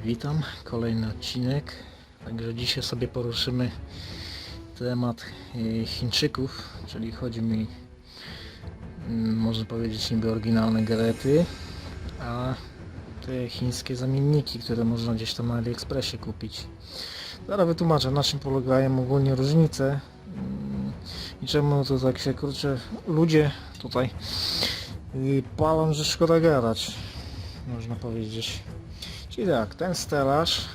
witam. Kolejny odcinek. Także dzisiaj sobie poruszymy temat e, Chińczyków, czyli chodzi mi, mm, można powiedzieć, niby oryginalne garety, a te chińskie zamienniki, które można gdzieś tam na AliExpressie kupić. Zaraz wytłumaczę, na czym polegają ogólnie różnice mm, i czemu to tak się kurczę, ludzie tutaj y, palą, że szkoda gadać, można powiedzieć. Czyli tak, ten stelaż,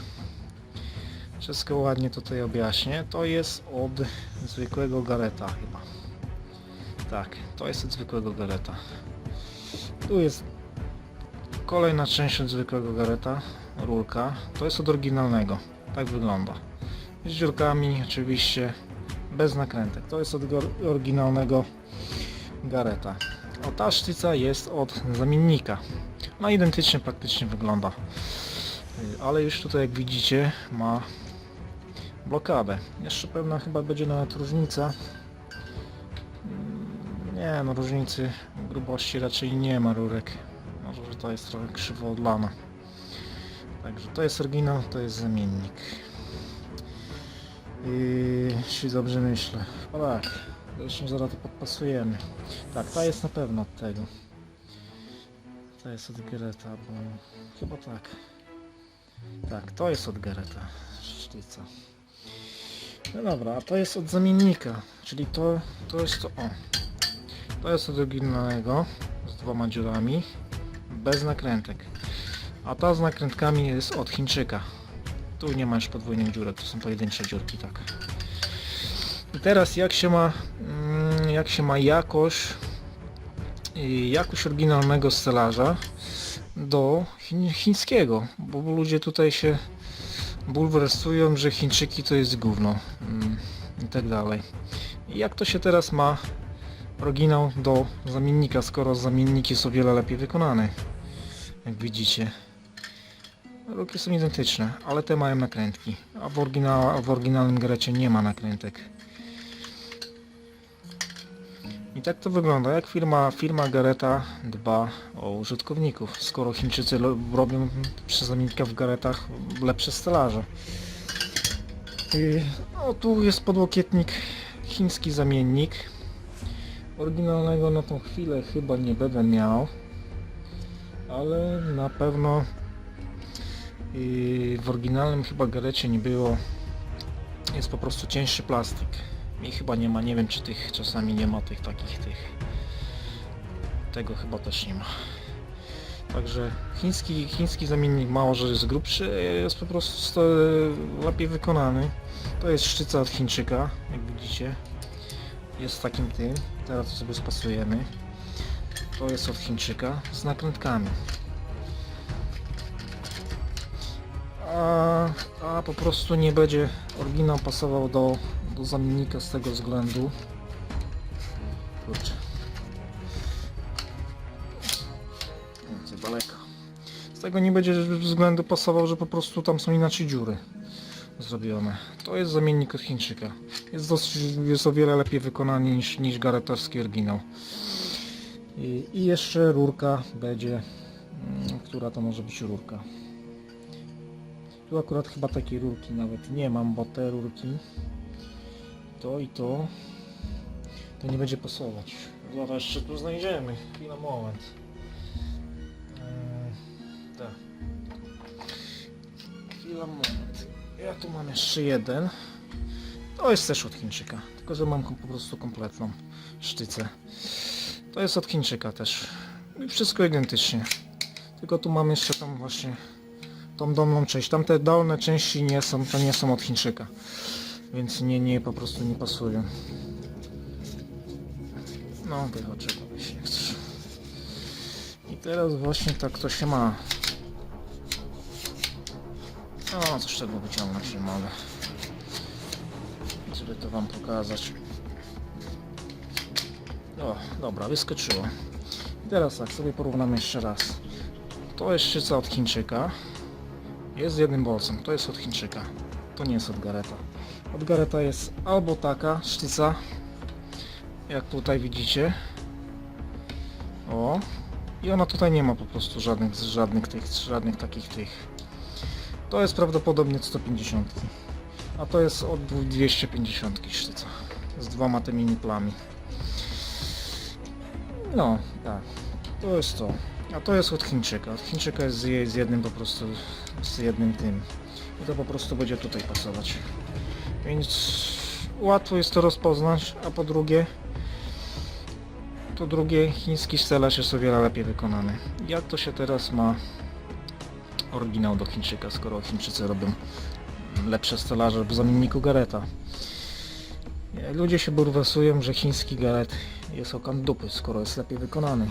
wszystko ładnie tutaj objaśnię, to jest od zwykłego gareta chyba. Tak, to jest od zwykłego gareta. Tu jest kolejna część od zwykłego gareta, rurka, to jest od oryginalnego, tak wygląda. Z dziurkami oczywiście, bez nakrętek, to jest od oryginalnego gareta. O ta sztyca jest od zamiennika. No identycznie praktycznie wygląda. Ale już tutaj jak widzicie ma blokadę. Jeszcze pewna chyba będzie nawet różnica. Mm, Nie no różnicy grubości raczej nie ma rurek. Może że to jest trochę krzywo odlana. Także to jest oryginał, to jest zamiennik. I jeśli dobrze myślę. No tak. Zresztą zaraz to podpasujemy. Tak, ta jest na pewno od tego. To jest od Gereta, bo chyba tak. Tak, to jest od Gereta. Sztyca. No dobra, a to jest od zamiennika, czyli to, to jest to, o. To jest od oryginalnego, z dwoma dziurami, bez nakrętek. A ta z nakrętkami jest od Chińczyka. Tu nie masz podwójnych dziurek, to są pojedyncze dziurki, tak. I teraz jak się ma, mm, jak się ma jakość, jakość oryginalnego stelaża do chiń, chińskiego, bo ludzie tutaj się bulwersują, że Chińczyki to jest gówno mm, i tak dalej. Jak to się teraz ma oryginał do zamiennika, skoro zamienniki są o wiele lepiej wykonane, jak widzicie. Ruki są identyczne, ale te mają nakrętki, a w, w oryginalnym Gerecie nie ma nakrętek. I tak to wygląda, jak firma, firma Gareta dba o użytkowników, skoro Chińczycy robią zamiennikach w Garetach lepsze stelaże. I, no tu jest podłokietnik, chiński zamiennik. Oryginalnego na tą chwilę chyba nie będę miał, ale na pewno i w oryginalnym chyba Garecie nie było, jest po prostu cięższy plastik. I chyba nie ma, nie wiem czy tych czasami nie ma tych takich tych. Tego chyba też nie ma. Także chiński, chiński zamiennik mało, że jest grubszy, jest po prostu sto- lepiej wykonany. To jest szczyca od Chińczyka, jak widzicie. Jest takim tym. Teraz to sobie spasujemy. To jest od Chińczyka z nakrętkami. A, a po prostu nie będzie oryginał pasował do, do zamiennika z tego względu. Kurczę. Za. Z tego nie będzie względu pasował, że po prostu tam są inaczej dziury zrobione. To jest zamiennik od Chińczyka. Jest, dosyć, jest o wiele lepiej wykonany niż, niż garetowski oryginał. I, I jeszcze rurka będzie, mm, która to może być rurka. Tu akurat chyba takiej rurki nawet nie mam, bo te rurki to i to to nie będzie pasować. Zaraz jeszcze tu znajdziemy. Chwila, moment. Eee, tak. Chwila, moment. Ja tu mam jeszcze jeden. To jest też od Chińczyka, tylko że mam po prostu kompletną sztycę. To jest od Chińczyka też. I wszystko identycznie. Tylko tu mam jeszcze tam właśnie tą dolną część. Tamte dolne części nie są, to nie są od Chińczyka. Więc nie, nie, po prostu nie pasują. No, wychodź, jeśli nie chcesz. I teraz właśnie tak to się ma. No, coś tego wyciągnąć nie mogę. Żeby to wam pokazać. O, dobra, wyskoczyło. I teraz tak, sobie porównamy jeszcze raz. To jest szczyca od Chińczyka. Jest z jednym bolcem, to jest od Chińczyka. To nie jest od Gareta. Od Gareta jest albo taka sztyca, jak tutaj widzicie. O. I ona tutaj nie ma po prostu żadnych, żadnych tych, żadnych takich tych To jest prawdopodobnie 150. A to jest od 250 sztyca. Z dwoma tymi niplami. No, tak. To jest to. A to jest od Chińczyka. Od Chińczyka jest z, z jednym po prostu, z jednym tym. I to po prostu będzie tutaj pasować. Więc łatwo jest to rozpoznać, a po drugie to drugie, chiński stelaż jest o wiele lepiej wykonany. Jak to się teraz ma oryginał do Chińczyka, skoro Chińczycy robią lepsze stelaże w zamienniku Gareta? Ludzie się burwasują, że chiński Garet jest okan dupy, skoro jest lepiej wykonany.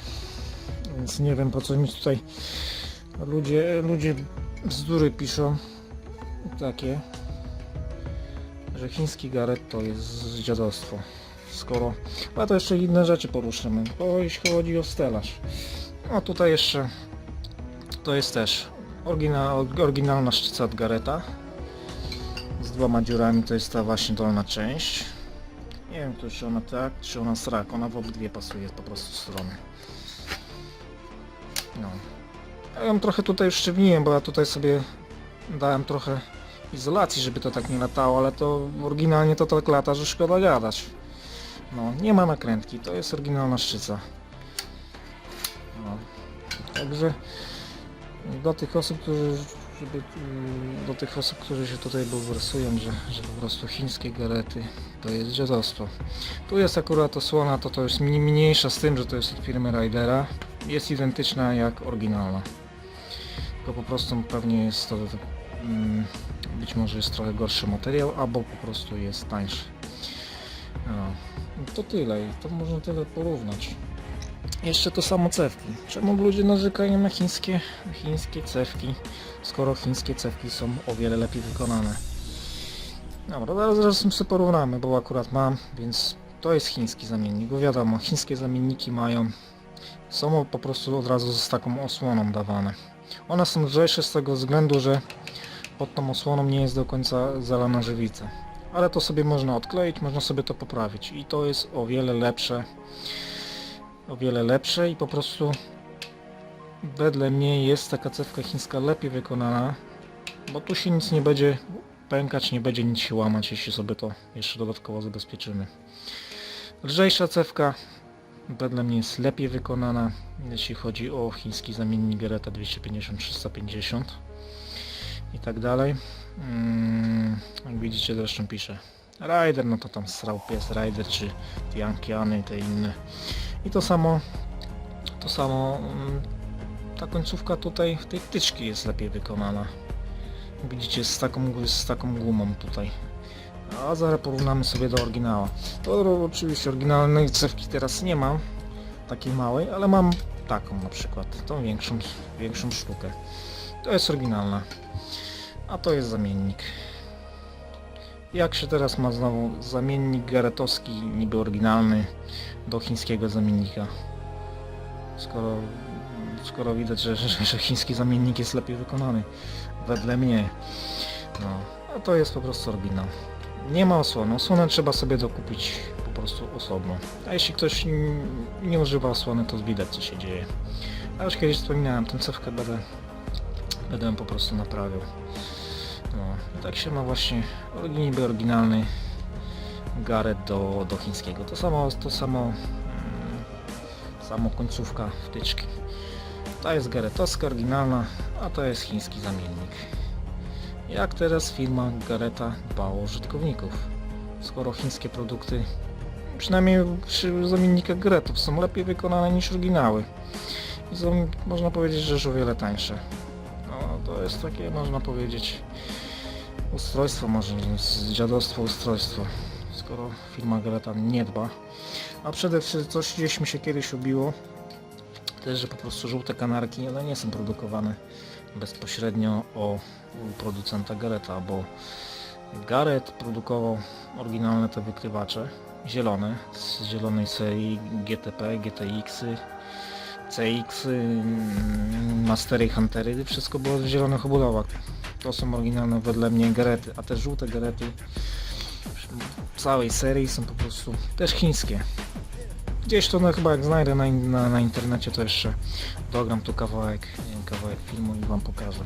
Więc nie wiem po co mi tutaj ludzie, ludzie bzdury piszą takie, że chiński Garet to jest dziadostwo. Skoro... A to jeszcze inne rzeczy poruszymy, bo jeśli chodzi o stelaż. No tutaj jeszcze to jest też oryginal, oryginalna szczyca od Gareta z dwoma dziurami, to jest ta właśnie dolna część. Nie wiem to, czy ona tak, czy ona srak, ona w obydwie pasuje po prostu strony. No. Ja ją trochę tutaj uszczywniłem, bo ja tutaj sobie dałem trochę izolacji, żeby to tak nie latało, ale to oryginalnie to tak lata, że szkoda gadać. No, nie ma nakrętki, to jest oryginalna szczyca. No. Także do tych osób, którzy żeby, mm, do tych osób, którzy się tutaj bulwersują, że, że po prostu chińskie garety to jest dziadostwo. Tu jest akurat osłona, to to jest mniejsza z tym, że to jest od firmy Ridera. Jest identyczna jak oryginalna. Tylko po prostu pewnie jest to, mm, być może jest trochę gorszy materiał, albo po prostu jest tańszy. No, to tyle to można tyle porównać. Jeszcze to samo cewki. Czemu ludzie narzekają na chińskie, chińskie cewki, skoro chińskie cewki są o wiele lepiej wykonane? Dobra, zaraz, zaraz sobie porównamy, bo akurat mam, więc to jest chiński zamiennik, bo wiadomo, chińskie zamienniki mają, są po prostu od razu z taką osłoną dawane. One są lżejsze z tego względu, że pod tą osłoną nie jest do końca zalana żywica. Ale to sobie można odkleić, można sobie to poprawić i to jest o wiele lepsze o wiele lepsze i po prostu wedle mnie jest taka cewka chińska lepiej wykonana, bo tu się nic nie będzie pękać, nie będzie nic się łamać, jeśli sobie to jeszcze dodatkowo zabezpieczymy. Lżejsza cewka wedle mnie jest lepiej wykonana, jeśli chodzi o chiński zamiennik Gereta 250-350 i tak dalej. Mm, jak widzicie zresztą pisze Rider, no to tam srał pies Rider czy Tiankiany i te inne. I to samo, to samo, mm, ta końcówka tutaj w tej wtyczki jest lepiej wykonana. Widzicie, z taką, z taką gumą tutaj. A zaraz porównamy sobie do oryginała. To oczywiście oryginalnej cewki teraz nie mam, takiej małej, ale mam taką na przykład, tą większą, większą sztukę. To jest oryginalna, a to jest zamiennik. Jak się teraz ma znowu zamiennik garetowski, niby oryginalny, do chińskiego zamiennika? Skoro, skoro widać, że, że, że chiński zamiennik jest lepiej wykonany. Wedle mnie. No, a to jest po prostu oryginał. Nie ma osłony. Osłonę trzeba sobie dokupić po prostu osobno. A jeśli ktoś nie używa osłony, to widać co się dzieje. A już kiedyś wspominałem, tę cewkę będę, będę ją po prostu naprawiał. No, tak się ma właśnie niby oryginalny Garet do, do chińskiego. To samo, to samo, mm, samo końcówka wtyczki. Ta jest garetowska, oryginalna, a to jest chiński zamiennik. Jak teraz firma Gareta dba o użytkowników? Skoro chińskie produkty, przynajmniej przy zamiennikach Garetów, są lepiej wykonane niż oryginały. I są, można powiedzieć, że już o wiele tańsze. To jest takie, można powiedzieć, ustrojstwo może, dziadostwo ustrojstwo, skoro firma Gareta nie dba. A przede wszystkim coś gdzieś mi się kiedyś ubiło, też, że po prostu żółte kanarki, one nie są produkowane bezpośrednio o producenta Gareta, bo Gareth produkował oryginalne te wykrywacze, zielone, z zielonej serii GTP, GTX-y, CX, mm, Mastery i Huntery, wszystko było w zielonych obudowach. To są oryginalne wedle mnie Garety, a te żółte Garety w całej serii są po prostu też chińskie. Gdzieś to no, chyba jak znajdę na, na, na internecie to jeszcze dogram tu kawałek, kawałek filmu i wam pokażę.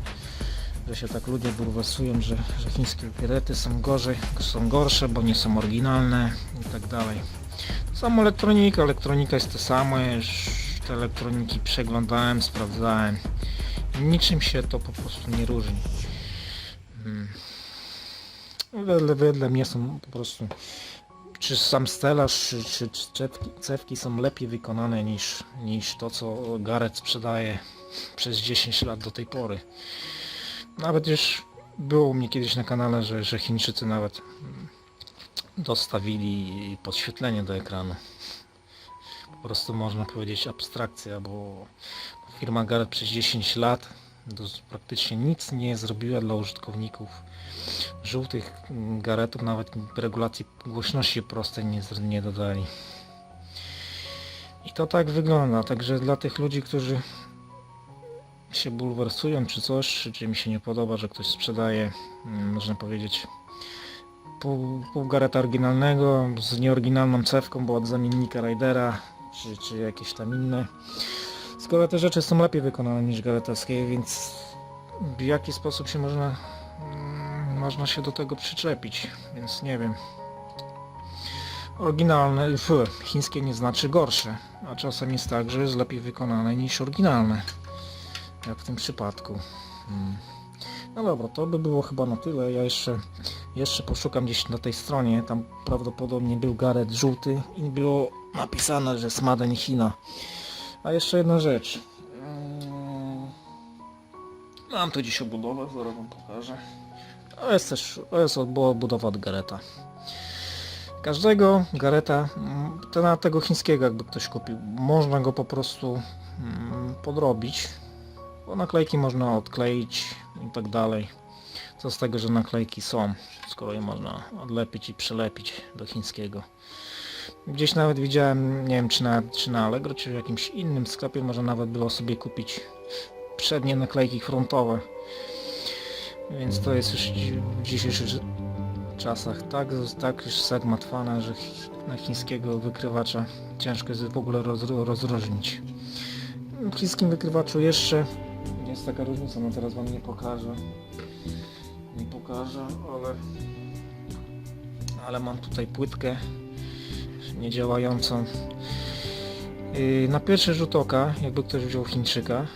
że się tak ludzie bulwersują, że, że chińskie garety są gorzej, są gorsze, bo nie są oryginalne i tak dalej. Samo elektronika, elektronika jest to samo, już te elektroniki przeglądałem, sprawdzałem. Niczym się to po prostu nie różni. Hmm. Wedle, wedle mnie są po prostu czy sam stelaż, czy, czy, czy cewki, cewki są lepiej wykonane niż, niż to co Gareth sprzedaje przez 10 lat do tej pory. Nawet już było u mnie kiedyś na kanale, że, że Chińczycy nawet dostawili podświetlenie do ekranu. Po prostu można powiedzieć abstrakcja, bo firma Gareth przez 10 lat praktycznie nic nie zrobiła dla użytkowników żółtych garetów, nawet regulacji głośności prostej nie, nie dodali. I to tak wygląda, także dla tych ludzi, którzy się bulwersują czy coś, czy, czy mi się nie podoba, że ktoś sprzedaje, mm, można powiedzieć, pół, pół gareta oryginalnego z nieoryginalną cewką, bo od zamiennika Ridera, czy, czy jakieś tam inne. Skoro te rzeczy są lepiej wykonane niż garetowskie, więc w jaki sposób się można mm, można się do tego przyczepić, więc nie wiem. Oryginalne, chińskie nie znaczy gorsze, a czasem jest tak, że jest lepiej wykonane niż oryginalne. Jak w tym przypadku. Hmm. No dobra, to by było chyba na tyle. Ja jeszcze, jeszcze poszukam gdzieś na tej stronie. Tam prawdopodobnie był garet żółty i było napisane, że Smaden China. A jeszcze jedna rzecz. Mm, Mam tu dziś obudowę, zaraz wam pokażę. To jest też, to jest budowa od Gareta. Każdego Gareta, mm, to na tego chińskiego jakby ktoś kupił, można go po prostu mm, podrobić, bo naklejki można odkleić i tak dalej. Co z tego, że naklejki są, skoro je można odlepić i przylepić do chińskiego. Gdzieś nawet widziałem, nie wiem czy na, czy na Allegro, czy w jakimś innym sklepie można nawet było sobie kupić przednie naklejki frontowe. Więc to jest już w dzisiejszych czasach tak, tak już zagmatwane, że chi- na chińskiego wykrywacza ciężko jest w ogóle roz, rozróżnić. W chińskim wykrywaczu jeszcze jest taka różnica, no teraz wam nie pokażę. Pokażę, ale ale mam tutaj płytkę niedziałającą. Yy, Na pierwszy rzut oka, jakby ktoś wziął Chińczyka,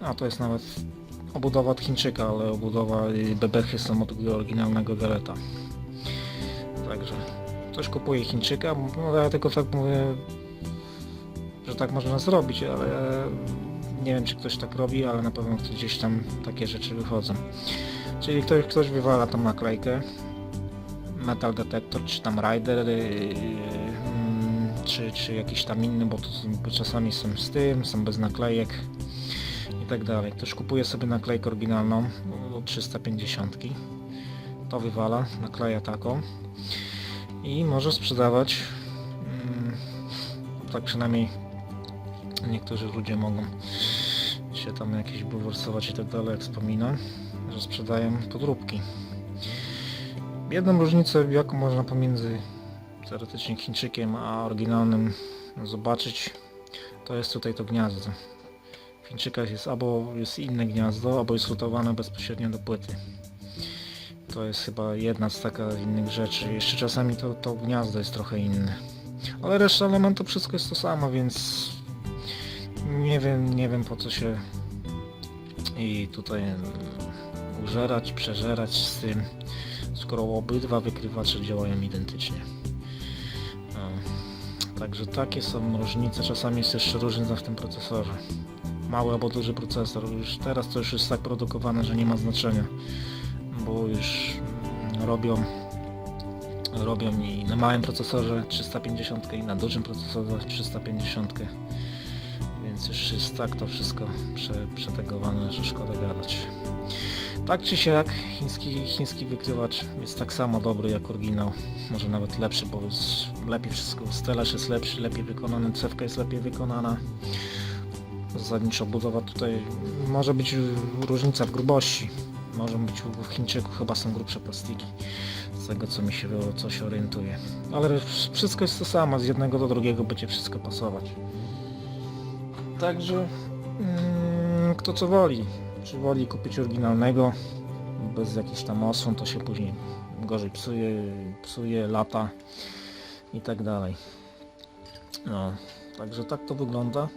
a to jest nawet obudowa od Chińczyka, ale obudowa i bebechy są od oryginalnego Gareta. Także ktoś kupuje Chińczyka, no ja tylko tak mówię, że tak można zrobić, ale nie wiem czy ktoś tak robi, ale na pewno gdzieś tam takie rzeczy wychodzą. Czyli ktoś, ktoś wywala tą naklejkę, metal detector, czy tam rider, yy, mm, czy, czy jakiś tam inny, bo to bo czasami są z tym, są bez naklejek i tak dalej. Ktoś kupuje sobie naklejkę oryginalną do 350 to wywala, nakleja taką i może sprzedawać mm, tak przynajmniej niektórzy ludzie mogą się tam jakieś bulwersować i tak dalej, jak wspominam, że sprzedają podróbki. Jedną różnicę, jaką można pomiędzy teoretycznie Chińczykiem a oryginalnym zobaczyć, to jest tutaj to gniazdo. W Chińczykach jest albo jest inne gniazdo, albo jest rutowane bezpośrednio do płyty. To jest chyba jedna z taka innych rzeczy. Jeszcze czasami to, to gniazdo jest trochę inne. Ale reszta elementów wszystko jest to samo, więc nie wiem, nie wiem po co się i tutaj użerać, przeżerać z tym, skoro obydwa wykrywacze działają identycznie. Także takie są różnice, czasami jest jeszcze różnica w tym procesorze. Mały albo duży procesor, już teraz to już jest tak produkowane, że nie ma znaczenia, bo już mm, robią robią i na małym procesorze 350 i na dużym procesorze 350 więc już jest tak to wszystko prze, przetegowane, że szkoda gadać. Tak czy siak, chiński, chiński wykrywacz jest tak samo dobry jak oryginał, może nawet lepszy, bo jest lepiej wszystko, stelaż jest lepszy, lepiej wykonany, cewka jest lepiej wykonana. Zasadniczo budowa tutaj może być różnica w grubości, może być w Chińczyku chyba są grubsze plastiki, z tego co mi się, co się orientuje. Ale wszystko jest to samo, z jednego do drugiego będzie wszystko pasować. Także mm, kto co woli. Czy woli kupić oryginalnego, bez jakichś tam osłon, to się później gorzej psuje, psuje, lata i tak dalej. No, także tak to wygląda.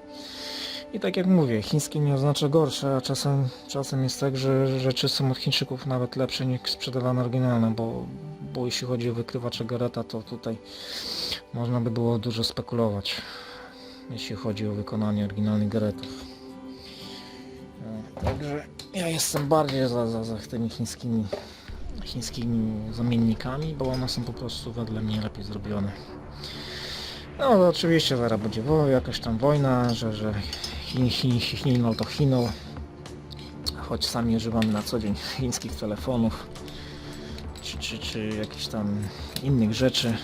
I tak jak mówię, chińskie nie oznacza gorsze, a czasem, czasem jest tak, że rzeczy są od Chińczyków nawet lepsze niż sprzedawane oryginalne, bo, bo jeśli chodzi o wykrywacze Gareta, to tutaj można by było dużo spekulować, jeśli chodzi o wykonanie oryginalnych Garetów. Także ja jestem bardziej za, za, za tymi chińskimi, chińskimi zamiennikami, bo one są po prostu wedle mnie lepiej zrobione. No oczywiście zaraz będzie wo- jakaś tam wojna, że, że Chin, Chin, Chinol to Chinol. Choć sami używamy na co dzień chińskich telefonów czy, czy, czy jakichś tam innych rzeczy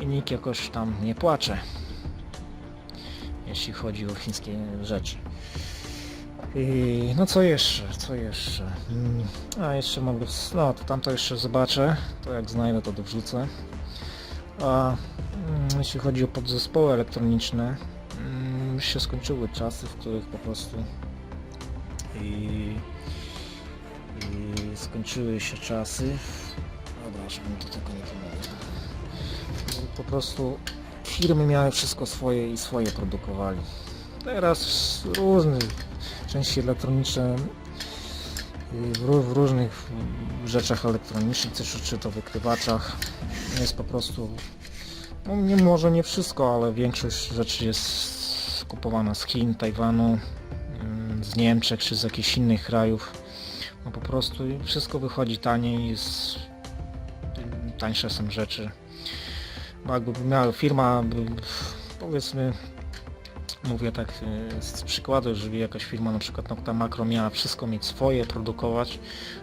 i nikt jakoś tam nie płacze jeśli chodzi o chińskie rzeczy. I, no co jeszcze, co jeszcze? Mm, A jeszcze mogę, no to tamto jeszcze zobaczę, to jak znajdę to dorzucę. A mm, jeśli chodzi o podzespoły elektroniczne, mm, już się skończyły czasy, w których po prostu i, i skończyły się czasy. Dobra, żebym do tego nie. Po prostu firmy miały wszystko swoje i swoje produkowali. Teraz różne części elektroniczne y, w, ró- w różnych rzeczach elektronicznych, czy, czy to wykrywaczach jest po prostu no nie, może nie wszystko, ale większość rzeczy jest kupowana z Chin, Tajwanu, ym, z Niemczech czy z jakichś innych krajów. No po prostu wszystko wychodzi taniej, jest, ym, tańsze są rzeczy. Bo jakby miała firma, by, powiedzmy, mówię tak y, z przykładu, żeby jakaś firma na przykład Nocta Macro miała wszystko mieć swoje, produkować,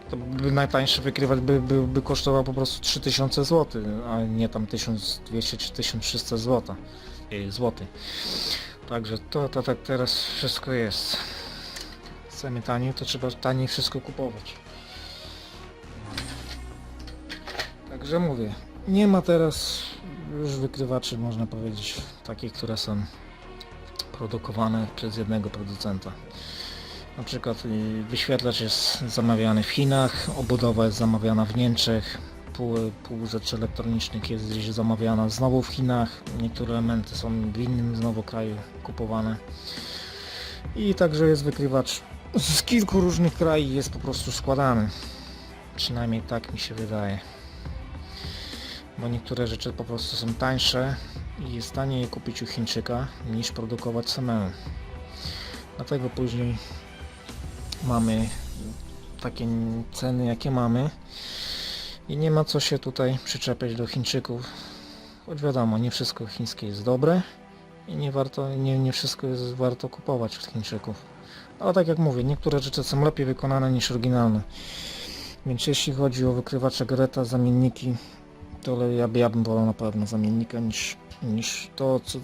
to by najtańszy wykrywacz by, by, by kosztował po prostu 3000 zł, a nie tam 1200 czy 1300 zł. złoty. Także to, to tak teraz wszystko jest. Chcemy taniej, to trzeba taniej wszystko kupować. Także mówię, nie ma teraz już wykrywaczy, można powiedzieć, takich, które są produkowane przez jednego producenta. Na przykład wyświetlacz jest zamawiany w Chinach, obudowa jest zamawiana w Niemczech, pół, pół rzeczy elektronicznych jest gdzieś zamawiana znowu w Chinach, niektóre elementy są w innym znowu kraju kupowane. I także jest wykrywacz z kilku różnych krajów jest po prostu składany. Przynajmniej tak mi się wydaje. Bo niektóre rzeczy po prostu są tańsze i jest taniej kupić u Chińczyka niż produkować samemu. Dlatego później mamy takie ceny jakie mamy i nie ma co się tutaj przyczepiać do Chińczyków. Choć wiadomo, nie wszystko chińskie jest dobre i nie warto, nie, nie wszystko jest warto kupować od Chińczyków. Ale tak jak mówię, niektóre rzeczy są lepiej wykonane niż oryginalne. Więc jeśli chodzi o wykrywacze Greta, zamienniki, to ja, ja bym wolał na pewno zamiennika niż, niż to, co,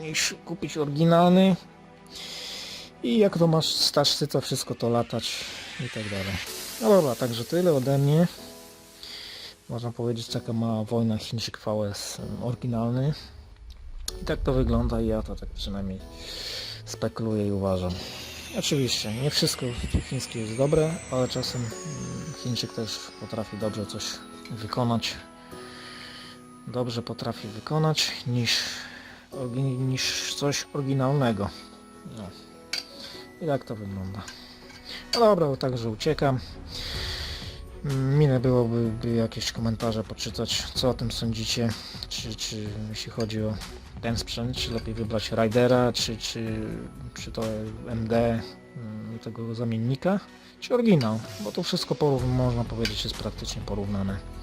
niż kupić oryginalny. I jak to masz stażcy, to wszystko to latać i tak dalej. No dobra, także tyle ode mnie. Można powiedzieć taka mała wojna Chińczyk VS oryginalny. I tak to wygląda i ja to tak przynajmniej spekuluję i uważam. Oczywiście, nie wszystko chińskie jest dobre, ale czasem mm, Chińczyk też potrafi dobrze coś wykonać. Dobrze potrafi wykonać niż, niż coś oryginalnego. No. I tak to wygląda. No dobra, także uciekam. Mm, Mile byłoby by jakieś komentarze poczytać, co o tym sądzicie, czy, czy jeśli chodzi o ten sprzęt, czy lepiej wybrać Ridera, czy, czy, czy to MD mm, tego zamiennika, czy oryginał, bo to wszystko można powiedzieć jest praktycznie porównane.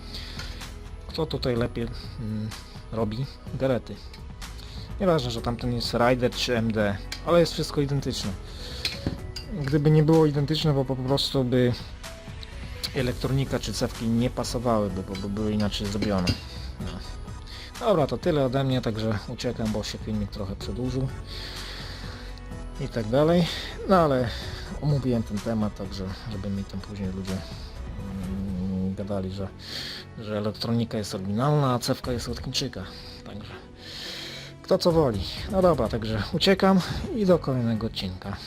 Kto tutaj lepiej mm, robi? Garety. Nieważne, że tamten jest Rider czy MD, ale jest wszystko identyczne. Gdyby nie było identyczne, bo po prostu by elektronika czy cewki nie pasowałyby, bo by były inaczej zrobione. No. Dobra, to tyle ode mnie, także uciekam, bo się filmik trochę przedłużył. I tak dalej. No ale omówiłem ten temat, także żeby mi tam później ludzie mm, gadali, że, że elektronika jest oryginalna, a cewka jest od Chińczyka. Także kto co woli. No dobra, także uciekam i do kolejnego odcinka.